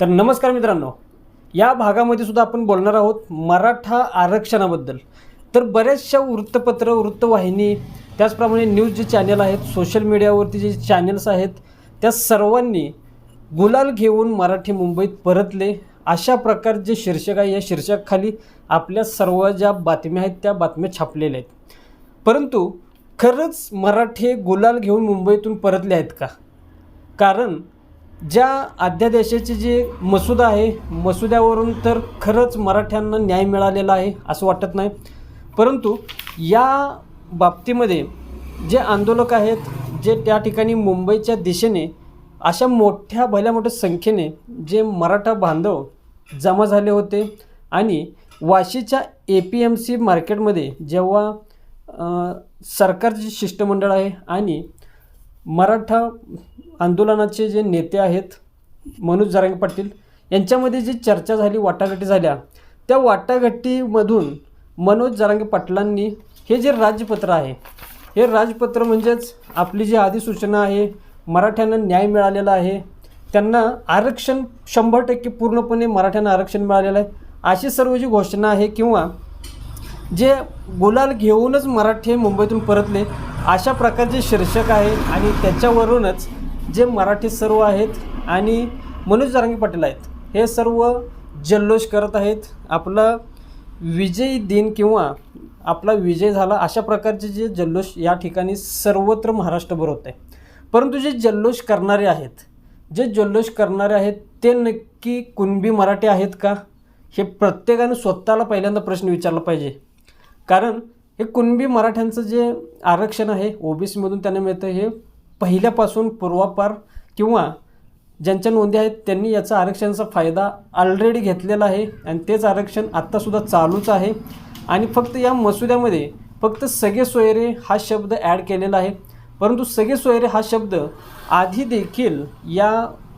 तर नमस्कार मित्रांनो. या भागामध्ये सुद्धा आपण बोलणार आहोत मराठा आरक्षणाबद्दल. तर बऱ्याचशा वृत्तपत्र वृत्तवाहिनी त्याचप्रमाणे न्यूज जे चॅनल आहेत सोशल मीडियावरती जे चॅनल्स आहेत त्या सर्वांनी गुलाल घेऊन मराठी मुंबईत परतले. अशा प्रकारचे शीर्षक आहे या शीर्षकाखाली आपल्या सर्व ज्या बातम्या आहेत त्या बातम्या छापलेल्या आहेत. परंतु खरंच मराठे गुलाल घेऊन मुंबईतून परतले आहेत का? कारण ज्या अध्यादेशाची जी मसुदा आहे मसुद्यावरून तर खरंच मराठ्यांना न्याय मिळालेला आहे असं वाटत नाही. परंतु या बाबतीमध्ये जे आंदोलक आहेत जे त्या ठिकाणी मुंबईच्या दिशेने अशा मोठ्या भल्या मोठ्या संख्येने जे मराठा बांधव जमा झाले होते आणि वाशीच्या ए पी एम सी मार्केटमध्ये जेव्हा सरकारचे शिष्टमंडळ आहे आणि मराठा आंदोलनाचे जे नेते आहेत मनोज जरांगे पाटील यांच्यामध्ये जी चर्चा झाली वाटाघाटी झाल्या त्या वाटाघाटीमधून मनोज जरांगे पाटलांनी हे जे राजपत्र आहे हे राजपत्र म्हणजेच आपली जी अधिसूचना आहे मराठ्यांना न्याय मिळालेला आहे त्यांना आरक्षण शंभर टक्के पूर्णपणे मराठ्यांना आरक्षण मिळालेलं आहे अशी सर्व जी घोषणा आहे किंवा जे गुलाल घेऊनच मराठी मुंबईतून परतले अशा प्रकारचे शीर्षक आहे आणि त्याच्यावरूनच जे मराठी सर्व आहेत आणि मनोज जारंगी पाटील आहेत हे सर्व जल्लोष करत आहेत. आपला विजयी दिन किंवा आपला विजय झाला अशा प्रकारचे जे जल्लोष या ठिकाणी सर्वत्र महाराष्ट्रभर होत आहे परंतु जे जल्लोष करणारे आहेत जे जल्लोष करणारे आहेत ते नक्की कुणबी मराठी आहेत का? हे प्रत्येकानं स्वतःला पहिल्यांदा प्रश्न विचारला पाहिजे. कारण हे कुणबी मराठ्यांचं जे आरक्षण आहे ओबीसीमधून त्यांना मिळतं हे पहिल्यापासून पूर्वापार किंवा ज्यांच्या नोंदी आहेत त्यांनी याचा आरक्षणाचा फायदा ऑलरेडी घेतलेला आहे आणि तेच आरक्षण आत्तासुद्धा चालूच आहे. आणि फक्त या मसुद्यामध्ये फक्त सगळे सोयरे हा शब्द ॲड केलेला आहे. परंतु सगळे सोयरे हा शब्द आधी देखील या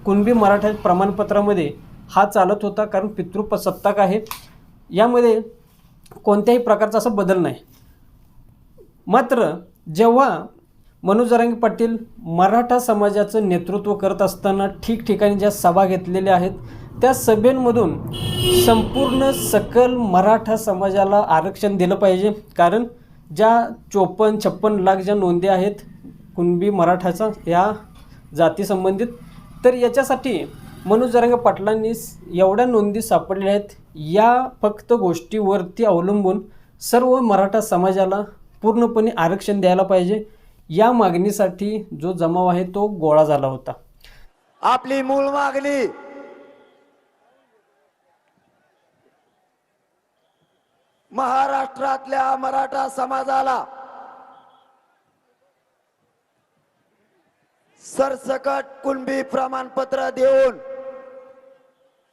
कुणबी मराठा प्रमाणपत्रामध्ये हा चालत होता कारण पितृपसत्ताक आहे. यामध्ये कोणत्याही प्रकारचा असा बदल नाही. मात्र जेव्हा मनोज जरांगे पाटील मराठा समाजाचं नेतृत्व करत असताना ठिकठिकाणी ज्या सभा घेतलेल्या आहेत त्या सभेंमधून संपूर्ण सकल मराठा समाजाला आरक्षण दिलं पाहिजे. कारण ज्या चोपन्न छप्पन लाख ज्या नोंदी आहेत कुणबी मराठाचा या जातीसंबंधित तर याच्यासाठी मनोज जरांगे पाटलांनी एवढ्या नोंदी सापडलेल्या आहेत. या फक्त गोष्टीवरती अवलंबून सर्व मराठा समाजाला पूर्णपणे आरक्षण द्यायला पाहिजे. या मागणीसाठी जो जमाव आहे तो गोळा झाला होता. आपली मूळ मागणी महाराष्ट्रातल्या मराठा समाजाला सरसकट कुणबी प्रमाणपत्र देऊन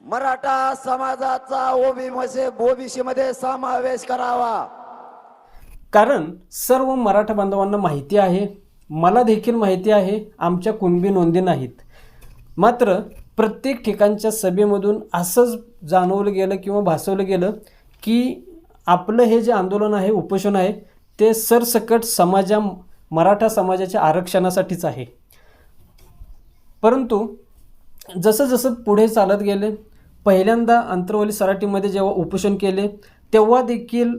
मराठा समाजाचा ओबीसी ओबीसी मध्ये समावेश करावा. कारण सर्व मराठा बांधवांना माहिती आहे मला देखील माहिती आहे आमच्या कुणबी नोंदी नाहीत. मात्र प्रत्येक ठिकाणच्या सभेमधून असंच जाणवलं गेलं किंवा भासवलं गेलं की आपलं हे जे आंदोलन आहे उपोषण आहे ते सरसकट समाजा मराठा समाजाच्या आरक्षणासाठीच आहे. परंतु जसं जसं पुढे चालत गेले पहिल्यांदा अंतरवली सराटीमध्ये जेव्हा उपोषण केले तेव्हा देखील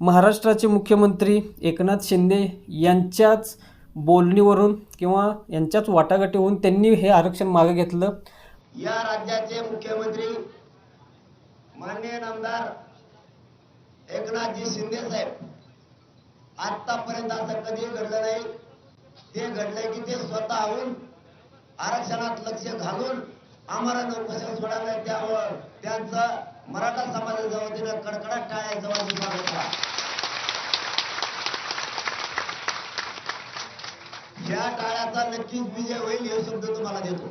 महाराष्ट्राचे मुख्यमंत्री एकनाथ शिंदे यांच्याच बोलणीवरून किंवा यांच्याच वाटाघाटीवरून त्यांनी हे आरक्षण मागे घेतलं. या राज्याचे मुख्यमंत्री माननीय नामदार एकनाथजी शिंदे साहेब आतापर्यंत असं कधी घडलं नाही. ते घडलंय की ते स्वतःहून आरक्षणात लक्ष घालून आम्हाला चौकशी सोडायला त्यावर त्यांचा मराठा समाजाच्या वतीनं कडकडाट टाळ्याचा वाजून होता. या टाळ्याचा नक्कीच विजय होईल हे शब्द तुम्हाला देतो.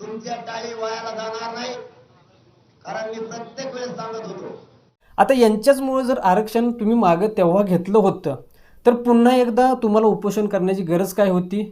तुमच्या टाळी वायाला जाणार नाही कारण मी प्रत्येक वेळेस सांगत होतो. आता यांच्याचमुळे जर आरक्षण तुम्ही मागं तेव्हा घेतलं होतं तर पुन्हा एकदा तुम्हाला उपोषण करण्याची गरज काय होती?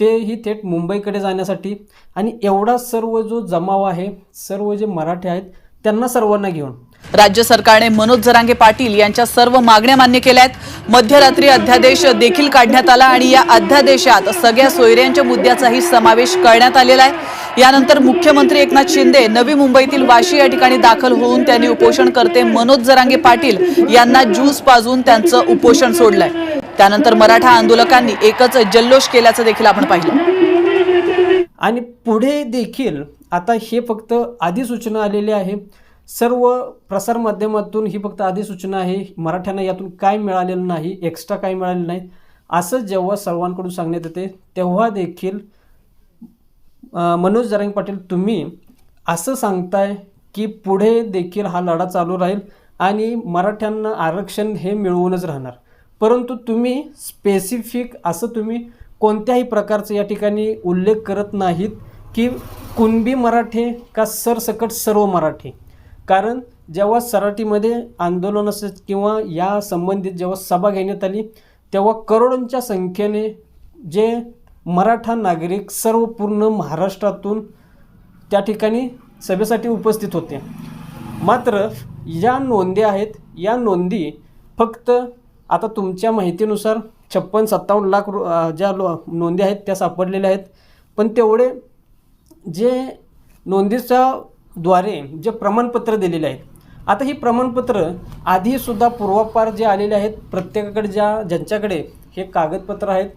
तेही थेट मुंबईकडे जाण्यासाठी. आणि एवढा सर्व जो जमाव आहे सर्व जे मराठे आहेत त्यांना सर्वांना घेऊन. राज्य सरकारने मनोज जरांगे पाटील यांच्या सर्व मागण्या मान्य केल्या आहेत. मध्यरात्री अध्यादेश देखील काढण्यात आला आणि या अध्यादेशात सगळ्या सोयऱ्यांच्या मुद्द्याचाही समावेश करण्यात आलेला आहे. यानंतर मुख्यमंत्री एकनाथ शिंदे नवी मुंबईतील वाशी या ठिकाणी दाखल होऊन त्यांनी उपोषणकर्ते मनोज जरांगे पाटील यांना ज्यूस पाजून त्यांचं उपोषण सोडलंय. त्यानंतर मराठा आंदोलकांनी एकच जल्लोष केल्याचं देखील आपण पाहिलं. आणि पुढे देखील आता हे फक्त अधिसूचना आलेली आहे. सर्व प्रसारमाध्यमातून ही फक्त अधिसूचना आहे. मराठ्यांना यातून काय मिळालेलं नाही एक्स्ट्रा काय मिळालेलं नाही असं जेव्हा सर्वांकडून सांगण्यात येते तेव्हा देखील मनोज जरांग पाटील तुम्ही असं सांगताय की पुढे देखील हा लढा चालू राहील आणि मराठ्यांना आरक्षण हे मिळवूनच राहणार. परंतु तुम्ही स्पेसिफिक असं तुम्ही कोणत्याही प्रकारचं या ठिकाणी उल्लेख करत नाहीत की कुणबी मराठे का सरसकट सर्व मराठी. कारण जेव्हा सराटीमध्ये आंदोलन असेल किंवा या संबंधित जेव्हा सभा घेण्यात आली तेव्हा करोडोंच्या संख्येने जे मराठा नागरिक सर्व पूर्ण महाराष्ट्रातून त्या ठिकाणी सभेसाठी उपस्थित होते. मात्र या नोंदी आहेत. या नोंदी फक्त आता तुमच्या माहितीनुसार छप्पन सत्तावन्न लाख रु ज्या लो नोंदी आहेत त्या सापडलेल्या आहेत. पण तेवढे जे नोंदीच्या द्वारे जे प्रमाणपत्र दिलेले आहेत आता ही प्रमाणपत्र आधीसुद्धा पूर्वापार जे आलेले आहेत प्रत्येकाकडे ज्या ज्यांच्याकडे हे कागदपत्र आहेत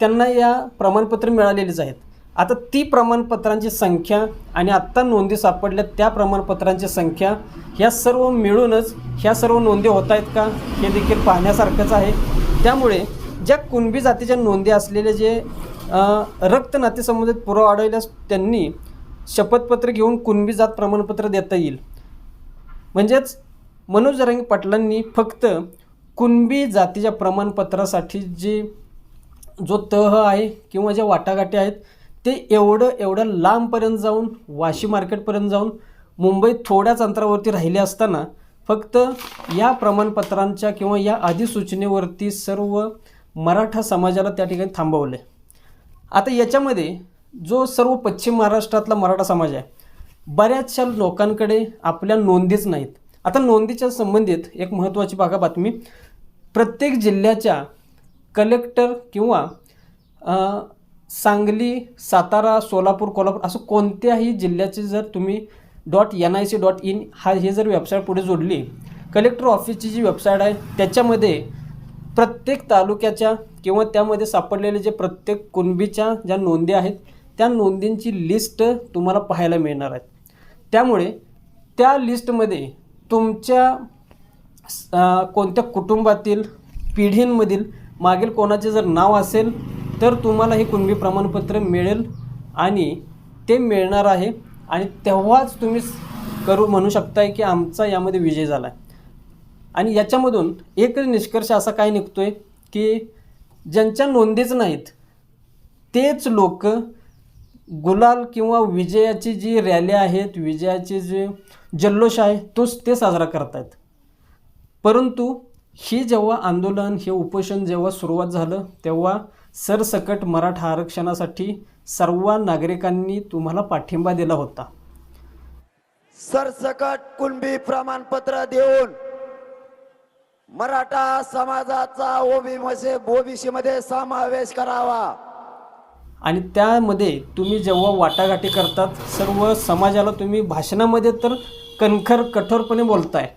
त्यांना या प्रमाणपत्र मिळालेलीच आहेत. आता ती प्रमाणपत्रांची संख्या आणि आत्ता नोंदी सापडल्या त्या प्रमाणपत्रांची संख्या ह्या सर्व मिळूनच ह्या सर्व नोंदी होत आहेत का हे देखील पाहण्यासारखंच आहे. त्यामुळे ज्या कुणबी जातीच्या नोंदी असलेले जे रक्त नातेसंबंधित पुरावा अडवल्यास त्यांनी शपथपत्र घेऊन कुणबी जात प्रमाणपत्र देता येईल. म्हणजेच मनोज रंग पाटलांनी फक्त कुणबी जातीच्या प्रमाणपत्रासाठी जी जो तह आहे किंवा ज्या वाटाघाटी आहेत ते एवढं एवढं लांबपर्यंत जाऊन वाशी मार्केटपर्यंत जाऊन मुंबईत थोड्याच अंतरावरती राहिले असताना फक्त या प्रमाणपत्रांच्या किंवा या अधिसूचनेवरती सर्व मराठा समाजाला त्या ठिकाणी थांबवले आता याच्यामध्ये जो सर्व पश्चिम महाराष्ट्रातला मराठा समाज आहे बऱ्याचशा लोकांकडे आपल्या नोंदीच नाहीत. आता नोंदीच्या संबंधित एक महत्त्वाची बघा बातमी प्रत्येक जिल्ह्याच्या कलेक्टर किंवा सांगली सातारा सोलापूर कोल्हापूर असं कोणत्याही जिल्ह्याचे जर तुम्ही dot N I C dot in हा हे जर वेबसाईट पुढे जोडली कलेक्टर ऑफिसची जी वेबसाईट आहे त्याच्यामध्ये प्रत्येक तालुक्याच्या किंवा त्यामध्ये सापडलेले जे प्रत्येक कुणबीच्या ज्या नोंदी आहेत त्या नोंदींची लिस्ट तुम्हाला पाहायला मिळणार आहेत. त्यामुळे त्या लिस्टमध्ये तुमच्या कोणत्या कुटुंबातील पिढींमधील मागील कोणाचे जर नाव असेल तर तुम्हाला हे कुणबी प्रमाणपत्र मिळेल आणि ते मिळणार आहे. आणि तेव्हाच तुम्ही करू म्हणू शकताय की आमचा यामध्ये विजय झाला आहे आणि याच्यामधून एकच निष्कर्ष असा काय निघतो आहे की ज्यांच्या नोंदीच नाहीत तेच लोक गुलाल किंवा विजयाची जी रॅली आहेत विजयाचे जे जल्लोष आहे तोच ते साजरा करतायत. परंतु ही जेव्हा आंदोलन हे उपोषण जेव्हा सुरुवात झालं तेव्हा सरसकट मराठा आरक्षणासाठी सर्व नागरिकांनी तुम्हाला पाठिंबा दिला होता. सरसकट कुणबी प्रमाणपत्र देऊन मराठा समाजाचा ओबीसी ओबीसी मध्ये समावेश करावा. आणि त्यामध्ये तुम्ही जेव्हा वाटाघाटी करतात सर्व समाजाला तुम्ही भाषणामध्ये तर कणखर कठोरपणे बोलताय.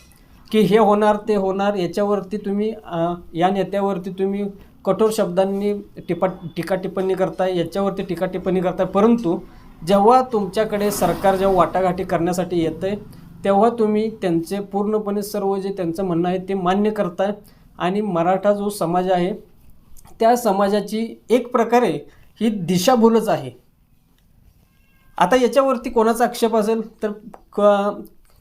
की हे होणार ते होणार याच्यावरती तुम्ही या नेत्यावरती तुम्ही कठोर शब्दांनी टिपा टीका टिप्पणी करताय याच्यावरती टीका टिप्पणी करताय. परंतु जेव्हा तुमच्याकडे सरकार जेव्हा वाटाघाटी करण्यासाठी येतं आहे तेव्हा तुम्ही त्यांचे पूर्णपणे सर्व जे त्यांचं म्हणणं आहे ते मान्य करताय. आणि मराठा जो समाज आहे त्या समाजाची एक प्रकारे ही दिशाभूलच आहे. आता याच्यावरती कोणाचा आक्षेप असेल तर क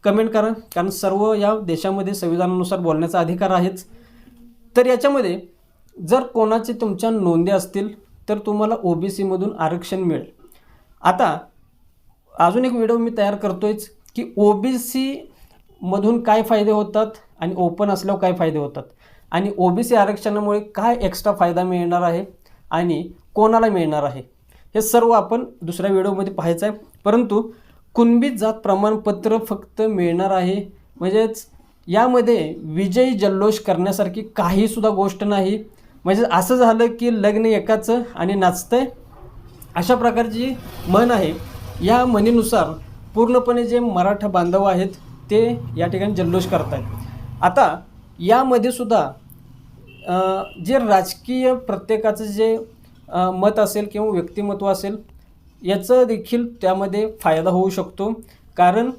कमेंट करा. कारण सर्व या देशामध्ये संविधानानुसार बोलण्याचा अधिकार आहेच. तर याच्यामध्ये जर कोणाचे तुमच्या नोंदी असतील तर तुम्हाला ओ बी सीमधून आरक्षण मिळेल. आता अजून एक व्हिडिओ मी तयार करतोयच की ओ बी सीमधून काय फायदे होतात आणि ओपन असल्यावर काय फायदे होतात. आणि ओ बी सी आरक्षणामुळे काय एक्स्ट्रा फायदा मिळणार आहे आणि कोणाला मिळणार आहे हे सर्व आपण दुसऱ्या व्हिडिओमध्ये पाहायचं आहे. परंतु कुणबी जात प्रमाणपत्र फक्त मिळणार आहे म्हणजेच यामध्ये विजयी जल्लोष करण्यासारखी काहीसुद्धा गोष्ट नाही. म्हणजे असं झालं की लग्न एकाचं आणि नाचतंय. अशा प्रकारची म्हण आहे. या म्हणीनुसार पूर्णपणे जे मराठा बांधव आहेत ते या ठिकाणी जल्लोष करत आहेत आता यामध्ये सुद्धा जे राजकीय प्रत्येकाचं जे मत असेल किंवा व्यक्तिमत्व असेल याचं देखील त्यामध्ये फायदा होऊ शकतो. कारण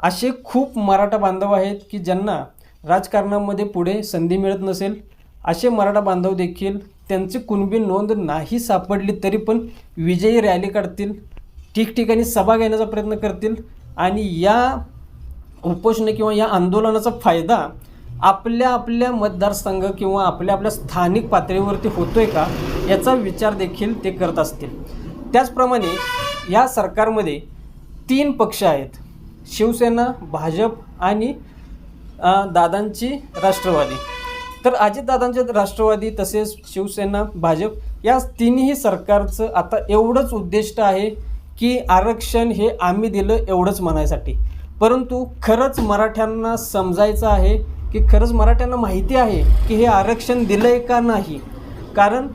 असे खूप मराठा बांधव आहेत की ज्यांना राजकारणामध्ये पुढे संधी मिळत नसेल असे मराठा बांधव देखील त्यांची कुणबी नोंद नाही सापडली तरी पण विजयी रॅली काढतील ठिकठिकाणी सभा घेण्याचा प्रयत्न करतील आणि या उपोषण किंवा या आंदोलनाचा फायदा आपल्या आपल्या मतदारसंघ किंवा आपल्या आपल्या स्थानिक पातळीवरती होतोय का याचा विचार देखील ते करत असतील. त्याचप्रमाणे या सरकारमध्ये तीन पक्ष आहेत शिवसेना भाजप आणि दादांची राष्ट्रवादी. तर अजितदादांचे राष्ट्रवादी तसेच शिवसेना भाजप या तिन्ही सरकारचं आता एवढंच उद्दिष्ट आहे की आरक्षण हे आम्ही दिलं एवढंच म्हणायसाठी. परंतु खरंच मराठ्यांना समजायचं आहे की खरंच मराठ्यांना माहिती आहे की हे आरक्षण दिलं आहे का नाही? कारण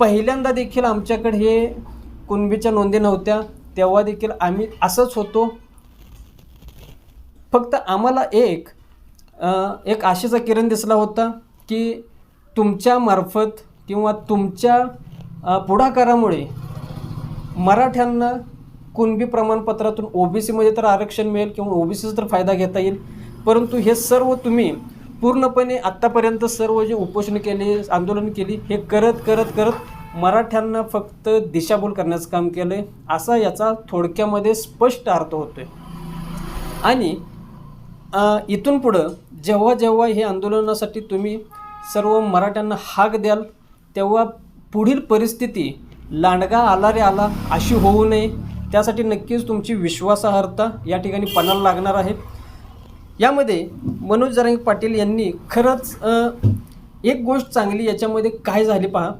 पहिल्यांदा देखील आमच्याकडे हे कुणबीच्या नोंदी नव्हत्या तेव्हा देखील आम्ही असंच होतो. फक्त आम्हाला एक एक आशेचा किरण दिसला होता. की तुमच्यामार्फत किंवा तुमच्या पुढाकारामुळे मराठ्यांना कुणबी प्रमाणपत्रातून ओ बी सीमध्ये तर आरक्षण मिळेल किंवा ओ बी सीचा तर फायदा घेता येईल. परंतु हे सर्व तुम्ही पूर्णपणे आत्तापर्यंत सर्व जे उपोषण केले आंदोलन केली हे करत करत करत मराठ्यांना फक्त दिशाभूल करण्याचं काम केलं आहे असा याचा थोडक्यामध्ये स्पष्ट अर्थ होतो आहे आणि इथून पुढं जेव्हा जेव्हा हे आंदोलनासाठी तुम्ही सर्व मराठ्यांना हाक द्याल तेव्हा पुढील परिस्थिती लांडगा आला रे आला अशी होऊ नये. त्यासाठी नक्कीच तुमची विश्वासार्हता या ठिकाणी पणाला लागणार आहे. यामध्ये मनोज जरांग पाटील यांनी खरंच एक गोष्ट चांगली याच्यामध्ये काय झाली पहा.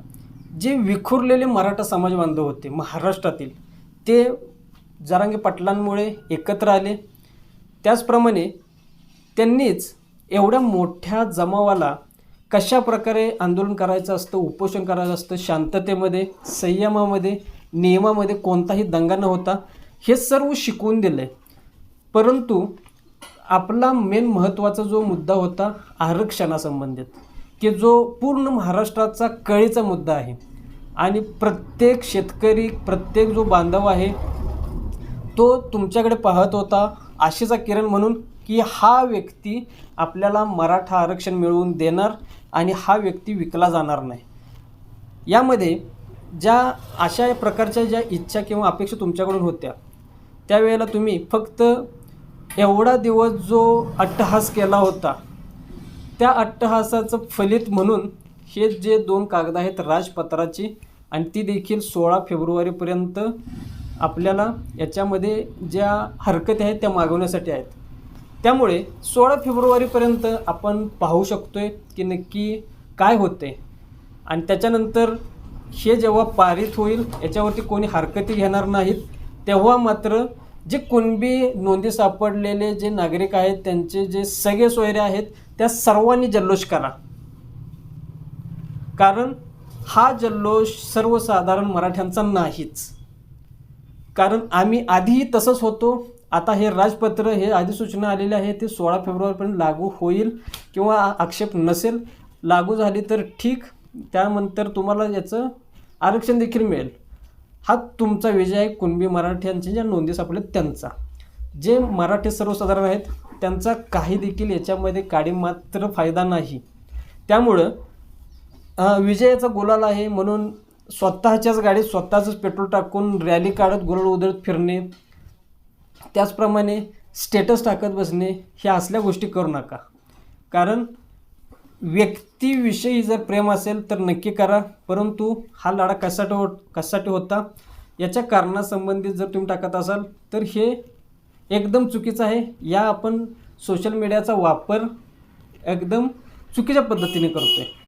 जे विखुरलेले मराठा समाज बांधव होते महाराष्ट्रातील ते जरांगे पाटलांमुळे एकत्र आले. त्याचप्रमाणे त्यांनीच एवढ्या मोठ्या जमावाला कशा प्रकारे आंदोलन करायचं असतं उपोषण करायचं असतं शांततेमध्ये संयमामध्ये नियमामध्ये कोणताही दंगा न होता हे सर्व शिकवून दिलं आहे परंतु आपला मेन महत्त्वाचा जो मुद्दा होता आरक्षणासंबंधित की जो पूर्ण महाराष्ट्राचा कळीचा मुद्दा आहे. आणि प्रत्येक शेतकरी प्रत्येक जो बांधव आहे तो तुमच्याकडे पाहत होता आशेचा किरण म्हणून की हा व्यक्ती आपल्याला मराठा आरक्षण मिळवून देणार आणि हा व्यक्ती विकला जाणार नाही. यामध्ये ज्या अशा प्रकारच्या ज्या इच्छा किंवा अपेक्षा तुमच्याकडून होत्या त्यावेळेला तुम्ही फक्त एवढा दिवस जो अट्टहास केला होता त्या अट्टहासाचं फलित म्हणून हे जे दोन कागद आहेत राजपत्राची आणि ती देखील सोळा फेब्रुवारीपर्यंत आपल्याला याच्यामध्ये ज्या हरकती आहेत त्या मागवण्यासाठी आहेत. त्यामुळे सोळा फेब्रुवारीपर्यंत आपण पाहू शकतोय की नक्की काय होते आणि त्याच्यानंतर हे जेव्हा पारित होईल याच्यावरती कोणी हरकती घेणार नाहीत. तेव्हा मात्र जे कुणबी नोंदी सापडलेले जे नागरिक आहेत त्यांचे जे सगळे सोयरे आहेत त्या सर्वांनी जल्लोष करा. कारण हा जल्लोष सर्वसाधारण मराठ्यांचा नाहीच. कारण आम्ही आधीही तसंच होतो आता हे राजपत्र हे अधिसूचना आलेली आहे ते सोळा फेब्रुवारीपर्यंत लागू होईल किंवा आक्षेप नसेल लागू झाली तर ठीक. त्यानंतर तुम्हाला याचं आरक्षण देखील मिळेल. हा तुमचा विजय आहे कुणबी मराठ्यांच्या ज्या नोंदी सापडल्या त्यांचा. जे मराठी सर्वसाधारण आहेत त्यांचा काही देखील याच्यामध्ये काडी मात्र फायदा नाही. त्यामुळं विजयाचा गुलाल आहे म्हणून स्वतःच्याच गाडीत स्वतःचंच पेट्रोल टाकून रॅली काढत गुलाल उधळत फिरणे त्याचप्रमाणे स्टेटस टाकत बसणे ह्या असल्या गोष्टी करू नका. कारण व्यक्तीविषयी जर प्रेम असेल तर नक्की करा परंतु हा लढा कशासाठी हो कशासाठी होता? याच्या कारणासंबंधित जर तुम्ही टाकत असाल तर हे एकदम चुकीचं आहे. या आपण सोशल मीडियाचा वापर एकदम चुकीच्या पद्धतीने करतो आहे